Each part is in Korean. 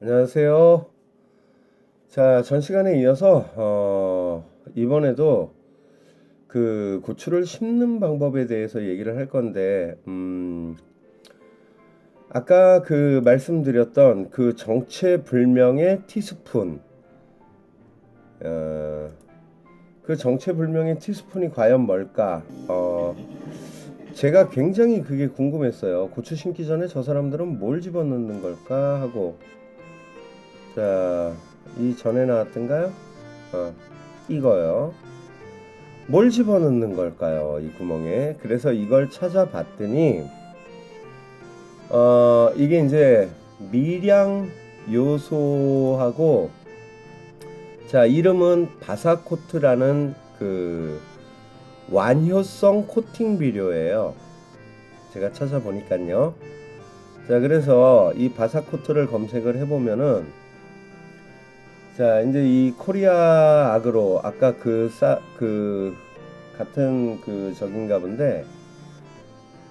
안녕하세요. 자, 전 시간에 이어서 어, 이번에도 그 고추를 심는 방법에 대해서 얘기를 할 건데, 음, 아까 그 말씀드렸던 그 정체불명의 티스푼, 어, 그 정체불명의 티스푼이 과연 뭘까? 어, 제가 굉장히 그게 궁금했어요. 고추 심기 전에 저 사람들은 뭘 집어넣는 걸까 하고. 자, 이 전에 나왔던가요? 어, 이거요. 뭘 집어넣는 걸까요? 이 구멍에. 그래서 이걸 찾아봤더니, 어, 이게 이제 미량 요소하고, 자, 이름은 바사코트라는 그 완효성 코팅 비료예요. 제가 찾아보니까요. 자, 그래서 이 바사코트를 검색을 해보면은, 자, 이제 이 코리아 아그로 아까 그 싸, 그 같은 그 적인가 본데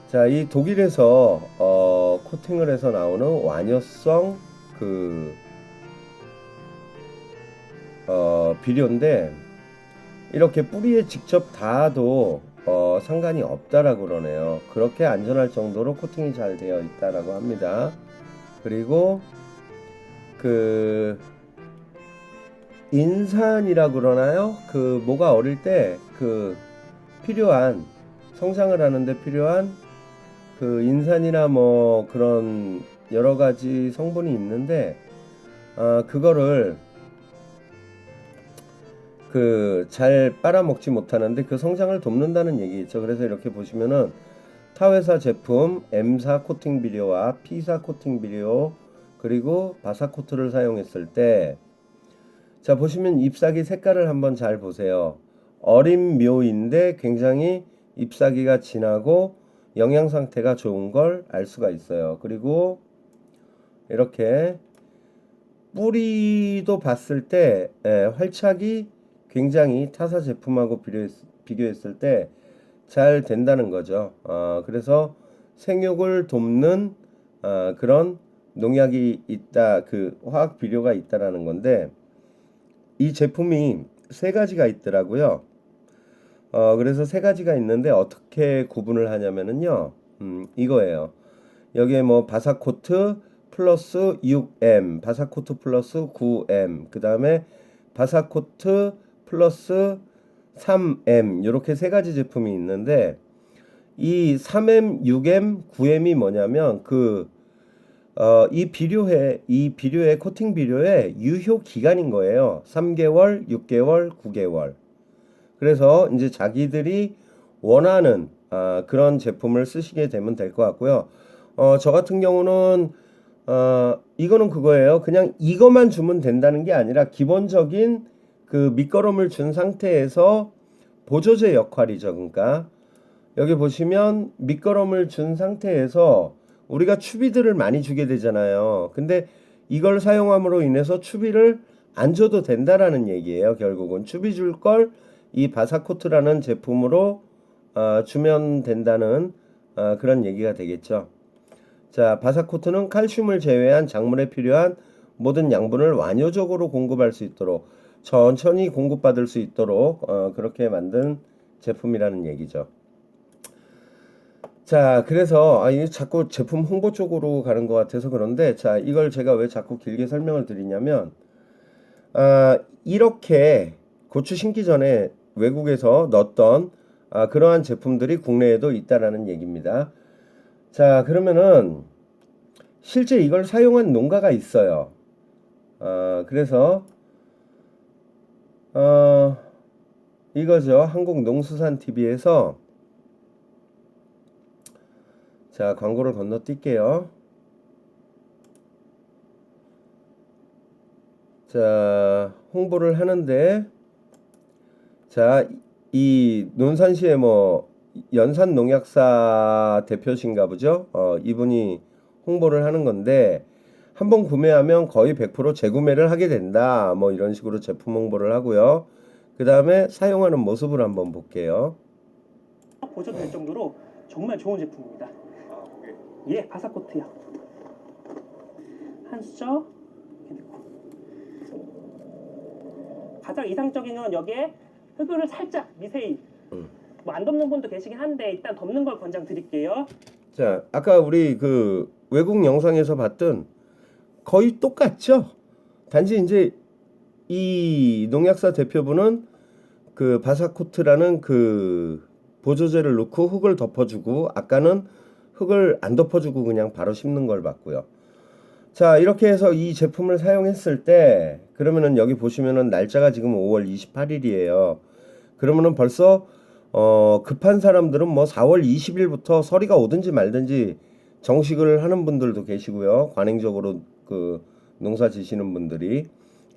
자, 이 독일에서 어 코팅을 해서 나오는 완효성 그 어, 비료인데 이렇게 뿌리에 직접 닿아도 어, 상관이 없다라고 그러네요. 그렇게 안전할 정도로 코팅이 잘 되어 있다라고 합니다. 그리고 그 인산이라고 그러나요? 그 뭐가 어릴 때 그 필요한 성장을 하는데 필요한 그 인산이나 뭐 그런 여러 가지 성분이 있는데 아 그거를 그 잘 빨아먹지 못하는데 그 성장을 돕는다는 얘기죠. 그래서 이렇게 보시면은 타회사 제품 M사 코팅 비료와 P사 코팅 비료 그리고 바사코트를 사용했을 때 자, 보시면 잎사귀 색깔을 한번 잘 보세요. 어린 묘인데 굉장히 잎사귀가 진하고 영양 상태가 좋은 걸 알 수가 있어요. 그리고 이렇게 뿌리도 봤을 때 예, 활착이 굉장히 타사 제품하고 비교했, 비교했을 때 잘 된다는 거죠. 어, 그래서 생육을 돕는 어, 그런 농약이 있다, 그 화학 비료가 있다라는 건데 이 제품이 세 가지가 있더라고요. 어, 그래서 세 가지가 있는데 어떻게 구분을 하냐면은요, 음, 이거예요. 여기에 뭐 바사코트 플러스 6M, 바사코트 플러스 9M, 그 다음에 바사코트 플러스 3M, 이렇게 세 가지 제품이 있는데, 이 3M, 6M, 9M이 뭐냐면 그 어, 이 비료의 이 비료의 코팅 비료의 유효 기간인 거예요. 3개월, 6개월, 9개월. 그래서 이제 자기들이 원하는 아, 그런 제품을 쓰시게 되면 될 것 같고요. 어, 저 같은 경우는 어, 이거는 그거예요. 그냥 이것만 주면 된다는 게 아니라 기본적인 그 밑거름을 준 상태에서 보조제 역할이죠. 그러니까 여기 보시면 밑거름을 준 상태에서 우리가 추비들을 많이 주게 되잖아요. 근데 이걸 사용함으로 인해서 추비를 안 줘도 된다라는 얘기예요. 결국은 추비 줄 걸 이 바사코트라는 제품으로 어, 주면 된다는 어, 그런 얘기가 되겠죠. 자, 바사코트는 칼슘을 제외한 작물에 필요한 모든 양분을 완효적으로 공급할 수 있도록 천천히 공급받을 수 있도록 어, 그렇게 만든 제품이라는 얘기죠. 자, 그래서 아, 이게 자꾸 제품 홍보 쪽으로 가는 것 같아서 그런데 자, 이걸 제가 왜 자꾸 길게 설명을 드리냐면 아, 이렇게 고추 심기 전에 외국에서 넣었던 아, 그러한 제품들이 국내에도 있다라는 얘기입니다. 자, 그러면은 실제 이걸 사용한 농가가 있어요. 아, 그래서 어, 이거죠. 한국농수산TV에서 자, 광고를 건너뛸게요. 자, 홍보를 하는데 자, 이 논산시의 뭐 연산 농약사 대표신가 보죠. 어, 이분이 홍보를 하는 건데 한번 구매하면 거의 100% 재구매를 하게 된다. 뭐 이런 식으로 제품 홍보를 하고요. 그 다음에 사용하는 모습을 한번 볼게요. 보셔도 될 정도로 정말 좋은 제품입니다. 예, 바삭코트야. 한수죠? 가장 이상적인 건 여기에 흙을 살짝 미세히 음. 뭐안 덮는 분도 계시긴 한데 일단 덮는 걸 권장 드릴게요. 자, 아까 우리 그 외국 영상에서 봤던 거의 똑같죠. 단지 이제 이 농약사 대표분은 그 바사코트라는 그 보조제를 넣고 흙을 덮어주고 아까는 흙을 안 덮어주고 그냥 바로 심는 걸 봤고요. 자, 이렇게 해서 이 제품을 사용했을 때 그러면은 여기 보시면은 날짜가 지금 5월 28일이에요. 그러면은 벌써 어, 급한 사람들은 뭐 4월 20일부터 서리가 오든지 말든지 정식을 하는 분들도 계시고요. 관행적으로 그 농사 지시는 분들이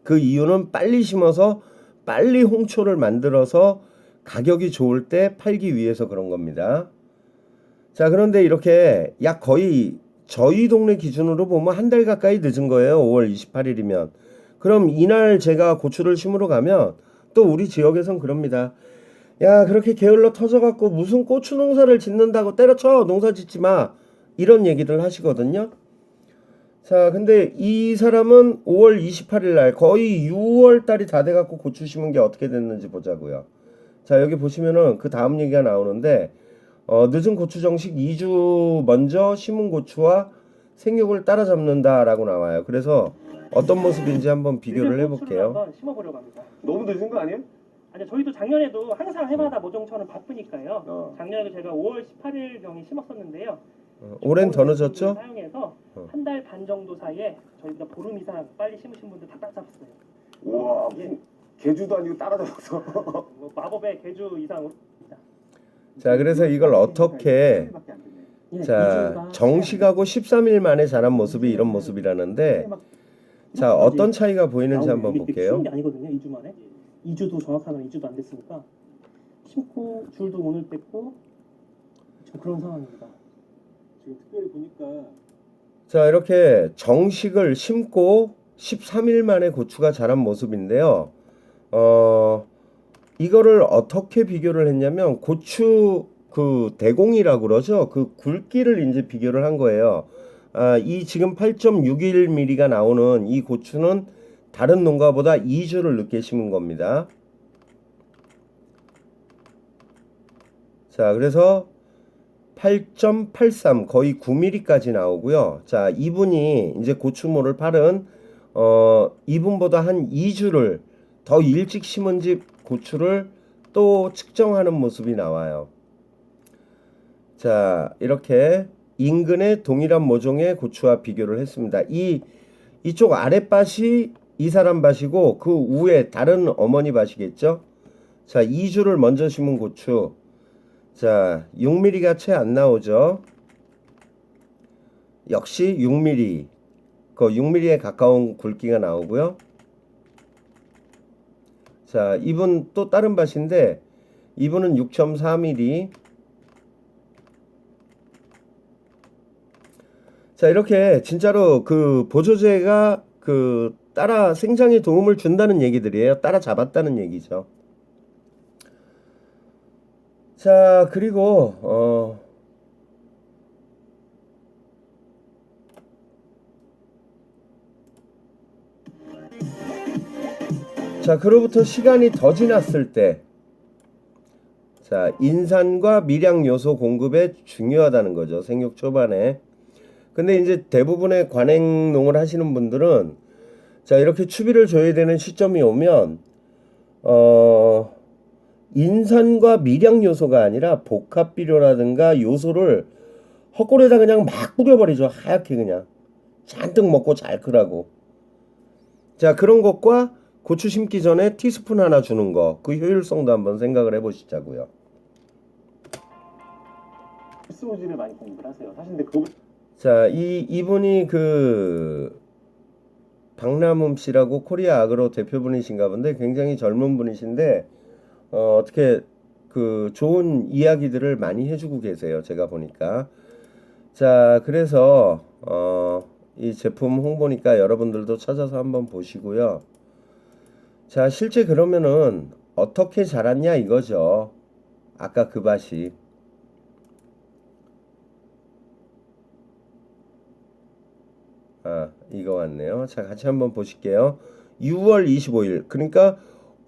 그 이유는 빨리 심어서 빨리 홍초를 만들어서 가격이 좋을 때 팔기 위해서 그런 겁니다. 자, 그런데 이렇게 약 거의 저희 동네 기준으로 보면 한 달 가까이 늦은 거예요. 5월 28일이면. 그럼 이날 제가 고추를 심으러 가면 또 우리 지역에선 그럽니다. 야, 그렇게 게을러 터져갖고 무슨 고추 농사를 짓는다고 때려쳐 농사 짓지 마. 이런 얘기들 하시거든요. 자, 근데 이 사람은 5월 28일 날 거의 6월 달이 다 돼갖고 고추 심은 게 어떻게 됐는지 보자고요. 자, 여기 보시면은 그 다음 얘기가 나오는데, 어, 늦은 고추 정식 2주 먼저 심은 고추와 생육을 따라잡는다라고 나와요. 그래서 어떤 모습인지 한번 비교를 해볼게요. 한번 심어보려고 합니다. 너무 늦은 거 아니에요? 아니 저희도 작년에도 항상 해마다 모종처럼 바쁘니까요. 어. 작년에도 제가 5월 18일 경에 심었었는데요. 어, 올해는 더 늦었죠? 사용해서 어. 한 달 반 정도 사이에 저희가 보름 이상 빨리 심으신 분들 다 따잡았어요. 우와 예. 무슨 개주도 아니고 따라잡아서 뭐 마법의 개주 이상으로. 자, 그래서 이걸 어떻게 예, 자, 정식하고 13일 만에 자란 모습이 이런 모습이라는데 자, 어떤 차이가 보이는지 한번 볼게요. 게 아니거든요. 2주 만에. 2주도 정확하면 2주도 안 됐으니까 심고 줄도 오늘 뺐고 지금 그런 상황입니다. 지금 특별히 보니까 자, 이렇게 정식을 심고 13일 만에 고추가 자란 모습인데요. 어, 이거를 어떻게 비교를 했냐면 고추 그 대공이라고 그러죠. 그 굵기를 이제 비교를 한 거예요. 아, 이 지금 8.61mm가 나오는 이 고추는 다른 농가보다 2주를 늦게 심은 겁니다. 자, 그래서 8.83 거의 9mm까지 나오고요. 자, 이분이 이제 고추모를 팔은 어, 이분보다 한 2주를 더 일찍 심은 집 고추를 또 측정하는 모습이 나와요. 자, 이렇게 인근의 동일한 모종의 고추와 비교를 했습니다. 이 이쪽 아랫밭이 이 사람 밭이고 그 위에 다른 어머니 밭이겠죠? 자, 2주를 먼저 심은 고추. 자, 6mm가 채 안 나오죠. 역시 6mm. 그 6mm에 가까운 굵기가 나오고요. 자, 이분 또 다른 밭인데 이분은 6.4mm. 자, 이렇게 진짜로 그 보조제가 그 따라 생장에 도움을 준다는 얘기들이에요. 따라 잡았다는 얘기죠. 자, 그리고 어 자, 그로부터 시간이 더 지났을 때 자, 인산과 미량 요소 공급에 중요하다는 거죠. 생육 초반에. 근데 이제 대부분의 관행농을 하시는 분들은 자, 이렇게 추비를 줘야 되는 시점이 오면 어 인산과 미량 요소가 아니라 복합 비료라든가 요소를 헛골에다 그냥 막 뿌려버리죠. 하얗게 그냥 잔뜩 먹고 잘 크라고. 자 그런 것과 고추 심기 전에 티스푼 하나 주는 거 그 효율성도 한번 생각을 해보시자고요. 필수지를 많이 공부를 하세요. 사실 근데 그거 자, 이 이분이 그 박남음 씨라고 코리아 아그로 대표분이신가 본데 굉장히 젊은 분이신데 어, 어떻게 그 좋은 이야기들을 많이 해주고 계세요. 제가 보니까. 자, 그래서 어, 이 제품 홍보니까 여러분들도 찾아서 한번 보시고요. 자, 실제 그러면은 어떻게 자랐냐 이거죠. 아까 그 밭이. 아, 이거 왔네요. 자, 같이 한번 보실게요. 6월 25일. 그러니까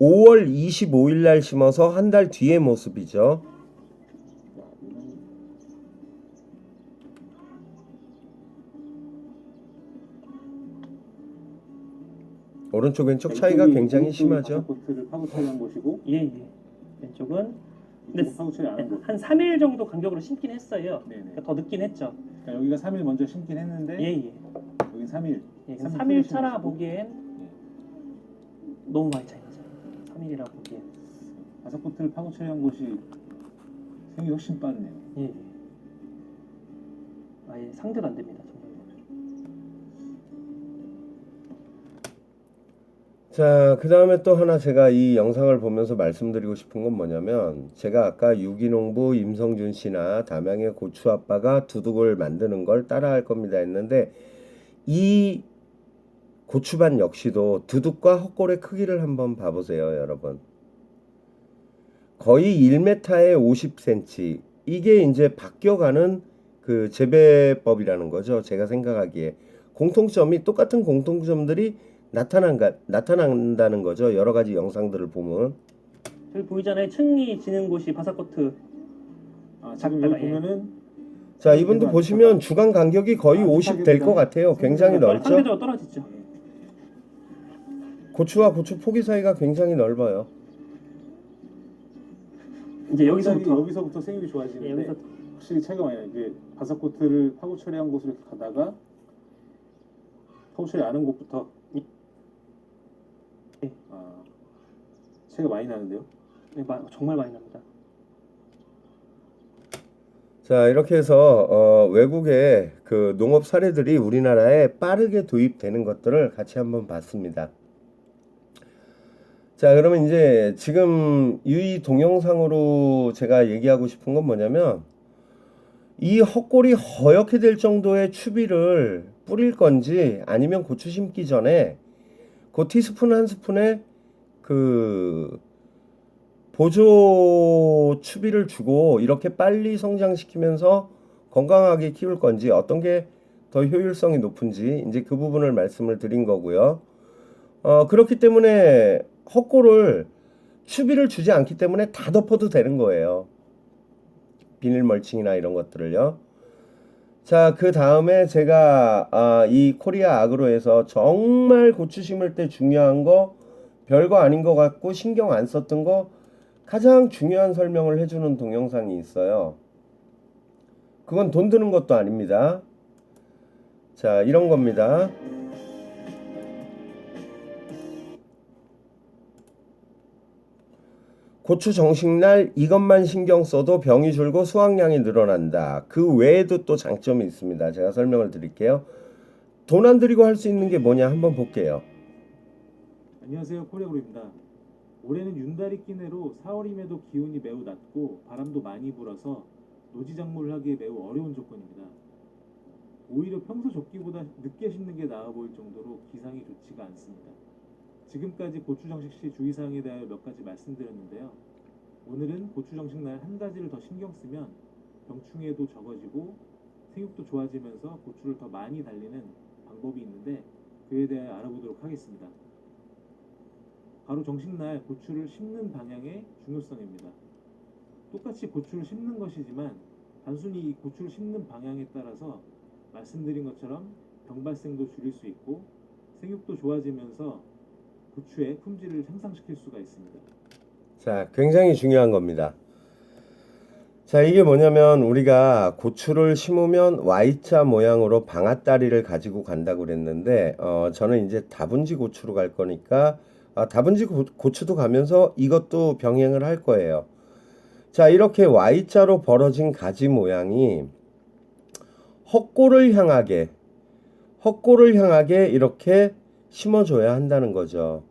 5월 25일 날 심어서 한 달 뒤의 모습이죠. 오른쪽 왼쪽 차이가 왼쪽이- 굉장히 왼쪽이 심하죠. 바삭코트를 파고 처리한 곳이고 예, 예. 왼쪽은 근데 왼쪽 파고 처리 안 한 곳. 한 3일 정도 간격으로 심긴 했어요. 네네. 그러니까 더 늦긴 했죠. 그러니까 여기가 3일 먼저 심긴 했는데 예, 예. 여긴 3일. 예, 삼일 3일 후에 차라. 보기엔 너무 많이 차이 나죠. 3일이라 보기엔. 바삭코트를 파고 처리한 곳이 생이 훨씬 빠르네요. 예, 예. 아예 상대도 안 됩니다. 자, 그 다음에 또 하나 제가 이 영상을 보면서 말씀드리고 싶은 건 뭐냐면, 제가 아까 유기농부 임성준 씨나 담양의 고추 아빠가 두둑을 만드는 걸 따라할 겁니다 했는데, 이 고추반 역시도 두둑과 헛골의 크기를 한번 봐보세요, 여러분. 거의 1m에 50cm. 이게 이제 바뀌어가는 그 재배법이라는 거죠. 제가 생각하기에. 공통점이 똑같은 공통점들이 나타난가, 나타난다는 거죠. 여러 가지 영상들을 보면. 저기 보이잖아요. 층이 지는 곳이 바사코트. 아, 지금 여기 예. 보면은 자, 이분도 보시면 주간 간격이 거의 아, 50 될 것 같아요. 굉장히 넓죠? 상대적으로 떨어지죠. 고추와 고추 포기 사이가 굉장히 넓어요. 이제 여기서부터 여기서부터 생육이 예, 좋아지는데 여기서 확실히 차이가 많이 나요. 이게 바삭코트를 파고 처리한 곳으로 가다가 파고 처리 안한 곳부터 예. 아, 차이가 많이 나는데요. 예, 마- 정말 많이 납니다. 자, 이렇게 해서 어, 외국의 그 농업 사례들이 우리나라에 빠르게 도입되는 것들을 같이 한번 봤습니다. 자, 그러면 이제 지금 이 동영상으로 제가 얘기하고 싶은 건 뭐냐면 이 헛골이 허옇게 될 정도의 추비를 뿌릴 건지 아니면 고추 심기 전에 그 티스푼 한 스푼에 그 보조 추비를 주고 이렇게 빨리 성장시키면서 건강하게 키울 건지 어떤 게 더 효율성이 높은지 이제 그 부분을 말씀을 드린 거고요. 어, 그렇기 때문에 헛골을 추비를 주지 않기 때문에 다 덮어도 되는 거예요. 비닐 멀칭이나 이런 것들을요. 자, 그 다음에 제가 아, 이 코리아 아그로에서 정말 고추 심을 때 중요한 거 별거 아닌 것 같고 신경 안 썼던 거 가장 중요한 설명을 해주는 동영상이 있어요. 그건 돈 드는 것도 아닙니다. 자, 이런 겁니다. 고추 정식날 이것만 신경 써도 병이 줄고 수확량이 늘어난다. 그 외에도 또 장점이 있습니다. 제가 설명을 드릴게요. 돈 안 들이고 할 수 있는 게 뭐냐 한번 볼게요. 안녕하세요 코레고입니다. 올해는 윤달이 끼내로 4월임에도 기온이 매우 낮고 바람도 많이 불어서 노지 작물을 하기에 매우 어려운 조건입니다. 오히려 평소 적기보다 늦게 심는 게 나아 보일 정도로 기상이 좋지가 않습니다. 지금까지 고추 정식 시 주의사항에 대하여 몇 가지 말씀드렸는데요. 오늘은 고추 정식 날 한 가지를 더 신경 쓰면 병충해도 적어지고 생육도 좋아지면서 고추를 더 많이 달리는 방법이 있는데 그에 대해 알아보도록 하겠습니다. 바로 정식날 고추를 심는 방향의 중요성입니다. 똑같이 고추를 심는 것이지만 단순히 이 고추를 심는 방향에 따라서 말씀드린 것처럼 병 발생도 줄일 수 있고 생육도 좋아지면서 고추의 품질을 향상시킬 수가 있습니다. 자, 굉장히 중요한 겁니다. 자, 이게 뭐냐면 우리가 고추를 심으면 Y자 모양으로 방앗다리를 가지고 간다고 그랬는데 어, 저는 이제 다분지 고추로 갈 거니까 아, 다분지 고, 고추도 가면서 이것도 병행을 할 거예요. 자, 이렇게 Y자로 벌어진 가지 모양이 헛골을 향하게 헛골을 향하게 이렇게 심어줘야 한다는 거죠.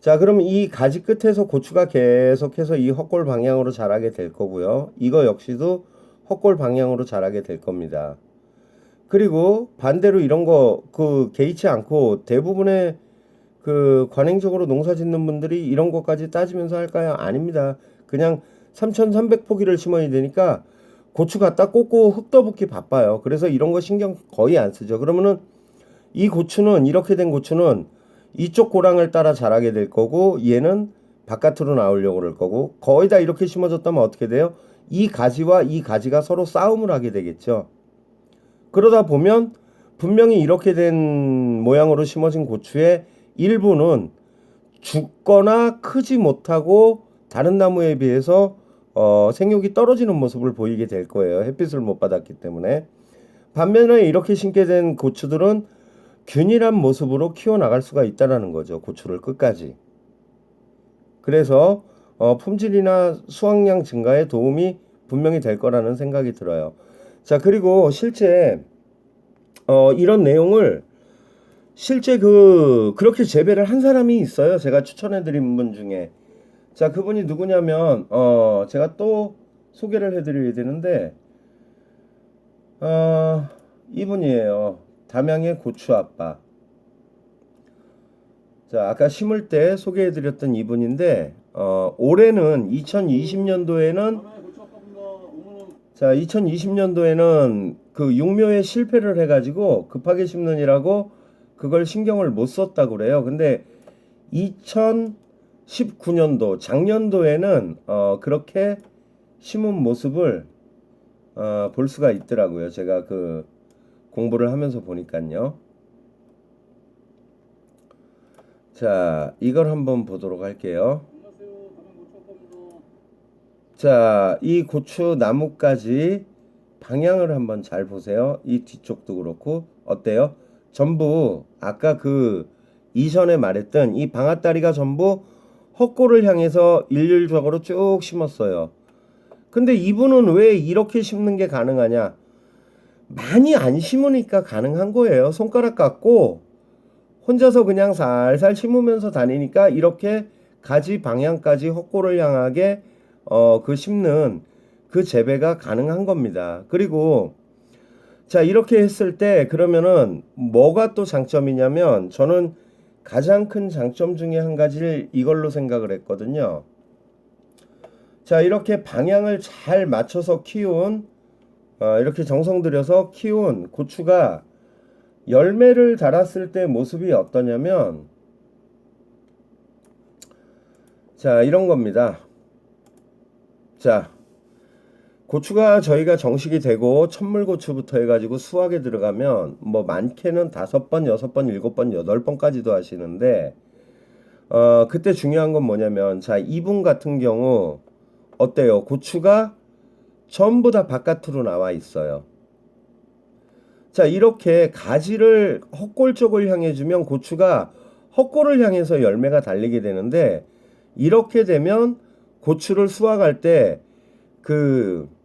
자, 그럼 이 가지 끝에서 고추가 계속해서 이 헛골 방향으로 자라게 될 거고요. 이거 역시도 헛골 방향으로 자라게 될 겁니다. 그리고 반대로 이런 거 그 개의치 않고 대부분의 그 관행적으로 농사 짓는 분들이 이런 것까지 따지면서 할까요? 아닙니다. 그냥 3,300포기를 심어야 되니까 고추 갖다 꽂고 흙 떠붓기 바빠요. 그래서 이런 거 신경 거의 안 쓰죠. 그러면은 이 고추는 이렇게 된 고추는 이쪽 고랑을 따라 자라게 될 거고 얘는 바깥으로 나오려고 그럴 거고 거의 다 이렇게 심어졌다면 어떻게 돼요? 이 가지와 이 가지가 서로 싸움을 하게 되겠죠. 그러다 보면 분명히 이렇게 된 모양으로 심어진 고추의 일부는 죽거나 크지 못하고 다른 나무에 비해서 어, 생육이 떨어지는 모습을 보이게 될 거예요. 햇빛을 못 받았기 때문에. 반면에 이렇게 심게 된 고추들은 균일한 모습으로 키워나갈 수가 있다라는 거죠. 고추를 끝까지. 그래서 어, 품질이나 수확량 증가에 도움이 분명히 될 거라는 생각이 들어요. 자, 그리고 실제 어, 이런 내용을 실제 그 그렇게 재배를 한 사람이 있어요. 제가 추천해 드린 분 중에. 자, 그분이 누구냐면 어, 제가 또 소개를 해 드려야 되는데 어, 이분이에요. 담양의 고추 아빠. 자, 아까 심을 때 소개해 드렸던 이분인데 어, 올해는 2020년도에는 자, 2020년도에는 그 육묘에 실패를 해가지고 급하게 심느니라고 그걸 신경을 못 썼다고 그래요. 근데 2019년도 작년도에는 어, 그렇게 심은 모습을 어, 볼 수가 있더라고요. 제가 그 공부를 하면서 보니까요. 자, 이걸 한번 보도록 할게요. 자, 이 고추 나무까지 방향을 한번 잘 보세요. 이 뒤쪽도 그렇고 어때요? 전부 아까 그 이전에 말했던 이 방아다리가 전부 헛골을 향해서 일률적으로 쭉 심었어요. 근데 이분은 왜 이렇게 심는 게 가능하냐? 많이 안 심으니까 가능한 거예요. 손가락 갖고 혼자서 그냥 살살 심으면서 다니니까 이렇게 가지 방향까지 헛골을 향하게 어, 그 심는 그 재배가 가능한 겁니다. 그리고 자, 이렇게 했을 때 그러면은 뭐가 또 장점이냐면 저는 가장 큰 장점 중에 한 가지를 이걸로 생각을 했거든요. 자, 이렇게 방향을 잘 맞춰서 키운 어, 이렇게 정성 들여서 키운 고추가 열매를 달았을 때 모습이 어떠냐면 자, 이런 겁니다. 자, 고추가 저희가 정식이 되고 천물고추부터 해가지고 수확에 들어가면 뭐 많게는 다섯 번, 여섯 번, 일곱 번, 여덟 번까지도 하시는데 어 그때 중요한 건 뭐냐면 자 이분 같은 경우 어때요? 고추가 전부 다 바깥으로 나와 있어요. 자 이렇게 가지를 헛골 쪽을 향해 주면 고추가 헛골을 향해서 열매가 달리게 되는데 이렇게 되면 고추를 수확할 때그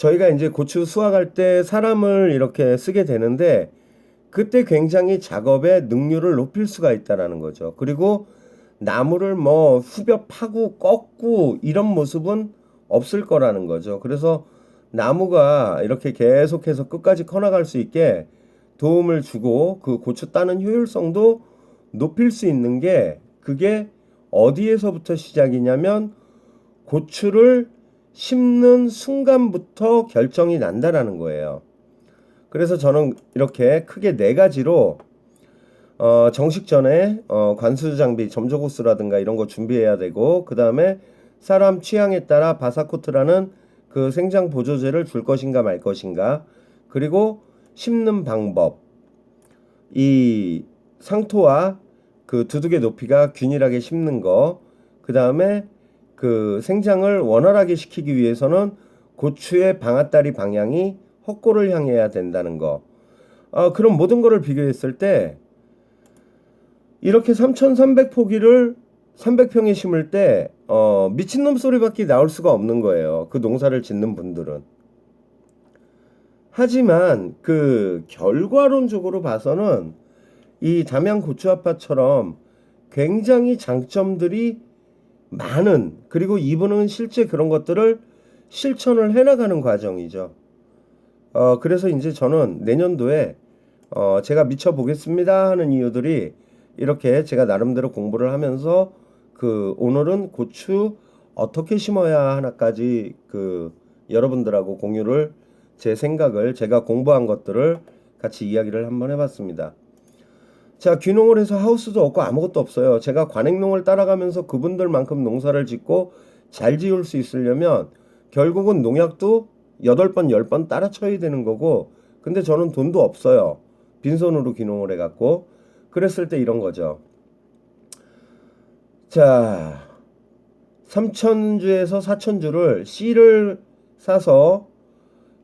저희가 이제 고추 수확할 때 사람을 이렇게 쓰게 되는데 그때 굉장히 작업의 능률을 높일 수가 있다라는 거죠. 그리고 나무를 뭐 후벼 파고 꺾고 이런 모습은 없을 거라는 거죠. 그래서 나무가 이렇게 계속해서 끝까지 커나갈 수 있게 도움을 주고 그 고추 따는 효율성도 높일 수 있는 게 그게 어디에서부터 시작이냐면 고추를 심는 순간부터 결정이 난다라는 거예요. 그래서 저는 이렇게 크게 네 가지로 어, 정식 전에 어, 관수 장비, 점조고스라든가 이런 거 준비해야 되고 그 다음에 사람 취향에 따라 바사코트라는 그 생장 보조제를 줄 것인가 말 것인가 그리고 심는 방법 이 상토와 그 두둑의 높이가 균일하게 심는 거, 그 다음에 그 생장을 원활하게 시키기 위해서는 고추의 방아다리 방향이 헛골을 향해야 된다는 거. 어, 그런 모든 거를 비교했을 때 이렇게 3,300 포기를 300평에 심을 때 어, 미친놈 소리밖에 나올 수가 없는 거예요. 그 농사를 짓는 분들은. 하지만 그 결과론적으로 봐서는 이 담양 고추 아파처럼 굉장히 장점들이 많은 그리고 이분은 실제 그런 것들을 실천을 해나가는 과정이죠. 어 그래서 이제 저는 내년도에 어 제가 미쳐 보겠습니다 하는 이유들이 이렇게 제가 나름대로 공부를 하면서 그 오늘은 고추 어떻게 심어야 하나까지 그 여러분들하고 공유를 제 생각을 제가 공부한 것들을 같이 이야기를 한번 해봤습니다. 자, 귀농을 해서 하우스도 없고 아무것도 없어요. 제가 관행농을 따라가면서 그분들만큼 농사를 짓고 잘 지을 수 있으려면 결국은 농약도 8번, 10번 따라 쳐야 되는 거고 근데 저는 돈도 없어요. 빈손으로 귀농을 해갖고 그랬을 때 이런 거죠. 자, 삼천주에서 사천주를 씨를 사서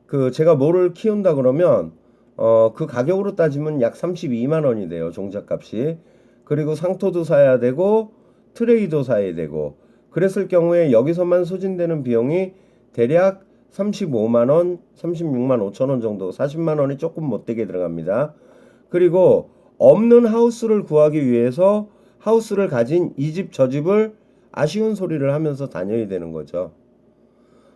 그 제가 뭐를 키운다 그러면 어 그 가격으로 따지면 약 32만 원이 돼요 종잣값이 그리고 상토도 사야 되고 트레이도 사야 되고 그랬을 경우에 여기서만 소진되는 비용이 대략 35만 원, 36만 5천 원 정도, 40만 원이 조금 못되게 들어갑니다. 그리고 없는 하우스를 구하기 위해서 하우스를 가진 이 집 저 집을 아쉬운 소리를 하면서 다녀야 되는 거죠.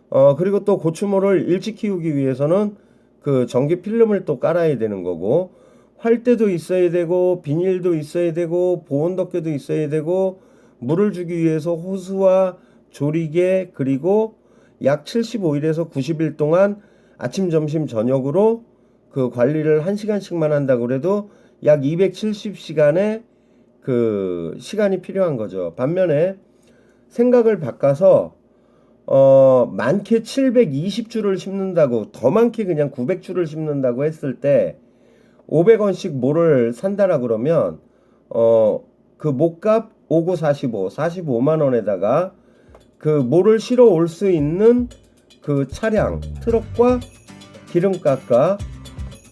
어 그리고 또 고추모를 일찍 키우기 위해서는 그 전기 필름을 또 깔아야 되는 거고 활대도 있어야 되고 비닐도 있어야 되고 보온 덮개도 있어야 되고 물을 주기 위해서 호스와 조리개 그리고 약 75일에서 90일 동안 아침 점심 저녁으로 그 관리를 1시간씩만 한다 그래도 약 270시간의 그 시간이 필요한 거죠. 반면에 생각을 바꿔서 어 많게 720주를 심는다고 더 많게 그냥 900주를 심는다고 했을 때 500원씩 모를 산다라 그러면 어 그 목값 59 45 45만 원에다가 그 모를 실어 올 수 있는 그 차량 트럭과 기름값과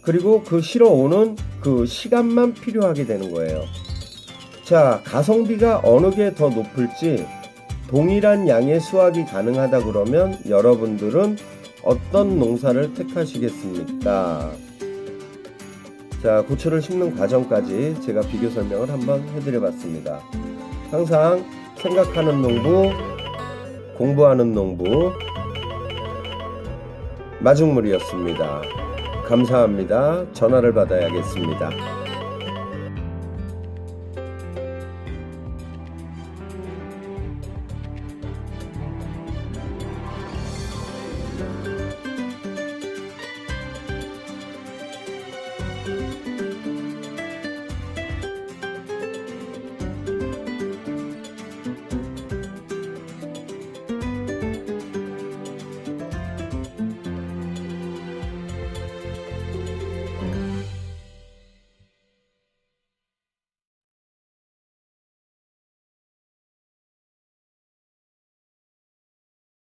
그리고 그 실어 오는 그 시간만 필요하게 되는 거예요. 자, 가성비가 어느 게 더 높을지 동일한 양의 수확이 가능하다 그러면 여러분들은 어떤 농사를 택하시겠습니까? 자, 고추를 심는 과정까지 제가 비교 설명을 한번 해드려 봤습니다. 항상 생각하는 농부, 공부하는 농부, 마중물이었습니다. 감사합니다. 전화를 받아야겠습니다.